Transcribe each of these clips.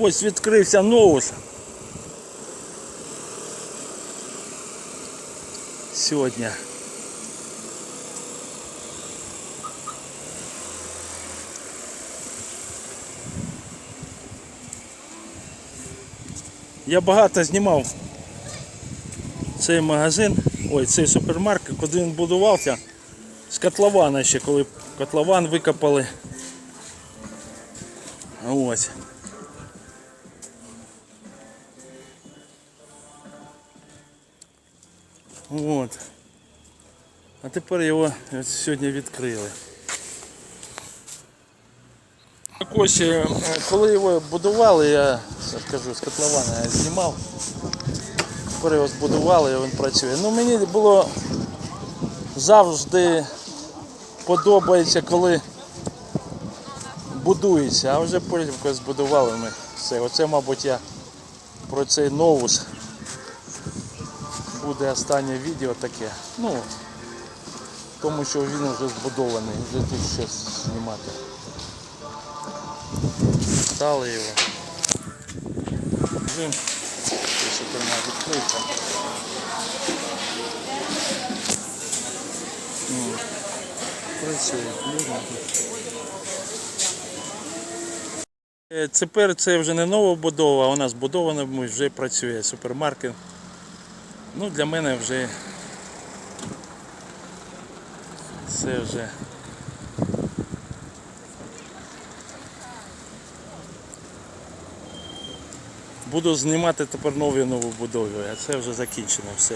Ось відкрився новус. Сьогодні. Я багато знімав цей магазин, ой, цей супермаркет, куди він будувався з котлована ще, коли котлован викопали. Ось. От. А тепер його сьогодні відкрили. Ось, е, коли його будували, я скажу, з котлована я знімав. Тепер його збудували і він працює. Ну мені було завжди подобається, коли будується, а вже потім коли збудували ми все. Оце, мабуть, я про цей новус буде останнє відео таке. Ну, тому що він вже збудований, вже тут щось знімати. Стали його. Жим. Що там відкрився. Ну, Працює. Е, Тепер це вже не нова будова, вона збудована, вже працює супермаркет. Ну, для мене вже це вже буду знімати тепер нові нову будову, а це вже закінчено все.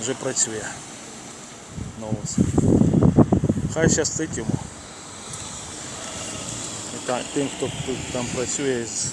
Вже працює. Новус. Хай щастить йому. І та- тим, хто тут там працює з